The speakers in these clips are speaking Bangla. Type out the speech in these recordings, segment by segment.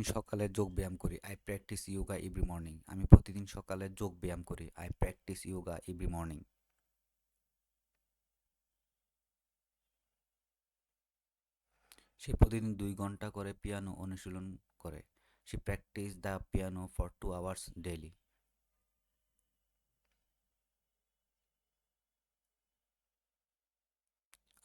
আমি সকালে যোগ ব্যায়াম করি। I practise yoga every morning আমি প্রতিদিন সকালে যোগ ব্যায়াম করি। I practise yoga every morning সে প্রতিদিন দুই ঘণ্টা করে পিয়ানো অনুশীলন করে। সে practise the piano for two hours daily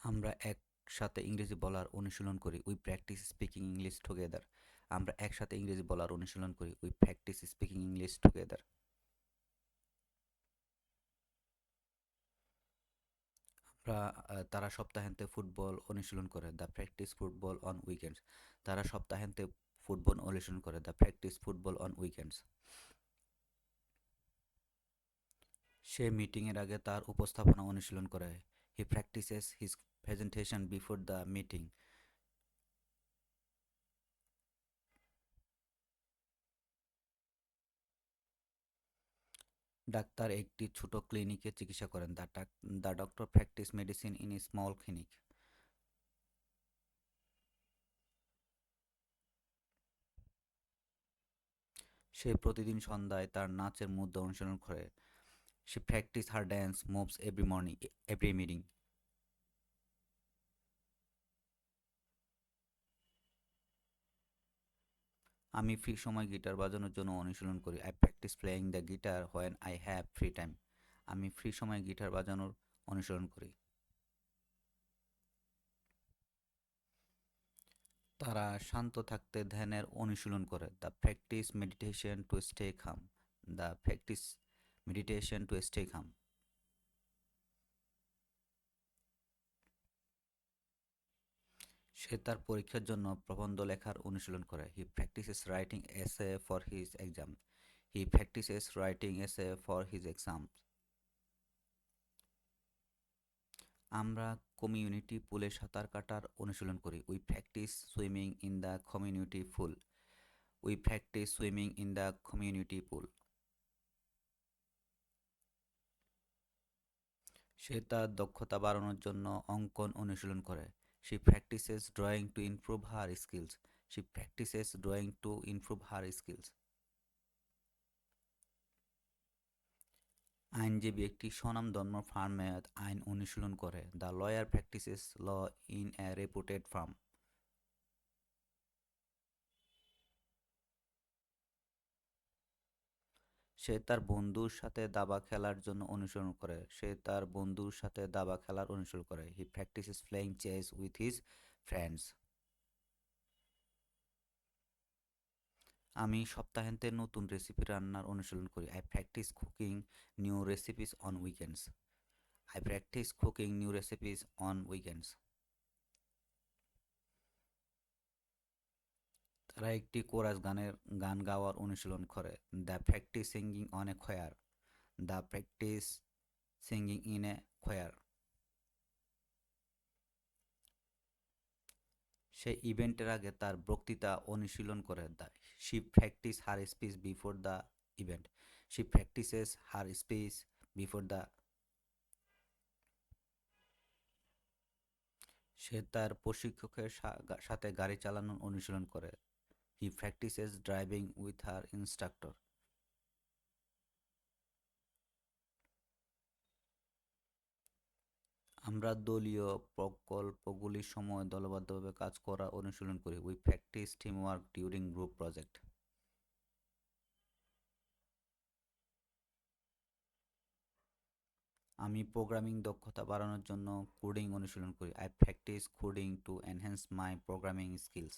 আমরা একসাথে ইংরেজি বলার অনুশীলন করি। We practise speaking English together আমরা একসাথে ইংরেজি বলার অনুশীলন করি we practise speaking English together তারা সপ্তাহান্তে ফুটবল অনুশীলন করে the practise football on weekends তারা সপ্তাহান্তে ফুটবল অনুশীলন করে the practise football on weekends সে মিটিংয়ের আগে তার উপস্থাপনা অনুশীলন করে। He practises his presentation before the meeting doctor একটি ছোট ক্লিনিকে চিকিৎসা করেন। The the doctor practise medicine in a small clinic. সে প্রতিদিন সন্ধ্যায় তার নাচের মুদ্রা অনুসরণ করে। সে practise, her dance, moves every morning every meeting. আমি ফ্রি সময় গিটার বাজানোর জন্য অনুশীলন করি। I practise playing the guitar when I have free time আমি ফ্রি সময় গিটার বাজানোর অনুসরণ করি। তারা শান্ত থাকতে ধ্যানের অনুশীলন করে। The practise meditation to stay calm the practise meditation to stay calm সে তার পরীক্ষার জন্য প্রবন্ধ লেখার অনুশীলন করে। He practises writing essay for his exam he practises writing essay for his exam আমরা কমিউনিটি পুলে সাঁতার কাটার অনুশীলন করি। We practise swimming in the community pool we practise swimming in the community pool সে তার দক্ষতা বাড়ানোর জন্য অঙ্কন অনুশীলন করে। She practises drawing to improve her skills she practises drawing to improve her skills আইনজীবী একটি স্বনামধন্য ফার্মে আইন অনুশীলন করে। The lawyer practises law in a reputed firm সে তার বন্ধুর সাথে দাবা খেলার জন্য অনুসরণ করে। সে তার বন্ধুর সাথে দাবা খেলার অনুসরণ করে। He practises playing chess with his friends আমি সপ্তাহান্তে নতুন রেসিপি রান্নার অনুশীলন করি। I practise cooking new recipes on weekends I practise cooking new recipes on weekends তারা একটি কোরাস গানের গান গাওয়ার অনুশীলন করে। The practise singing on a choir the practise singing in a choir সে ইভেন্টের আগে তার বক্তৃতা অনুশীলন করে। The she practise her speech before the event she practises her speech before the সে তার প্রশিক্ষকের সাথে গাড়ি চালানোর অনুশীলন করে। He practises driving with her instructor আমরা দলীয় প্রকল্পগুলির সময় দলবদ্ধভাবে কাজ করার অনুশীলন করি। We practise team work during group project আমি প্রোগ্রামিং দক্ষতা বাড়ানোর জন্য কোডিং অনুশীলন করি। I practise coding to enhance my programming skills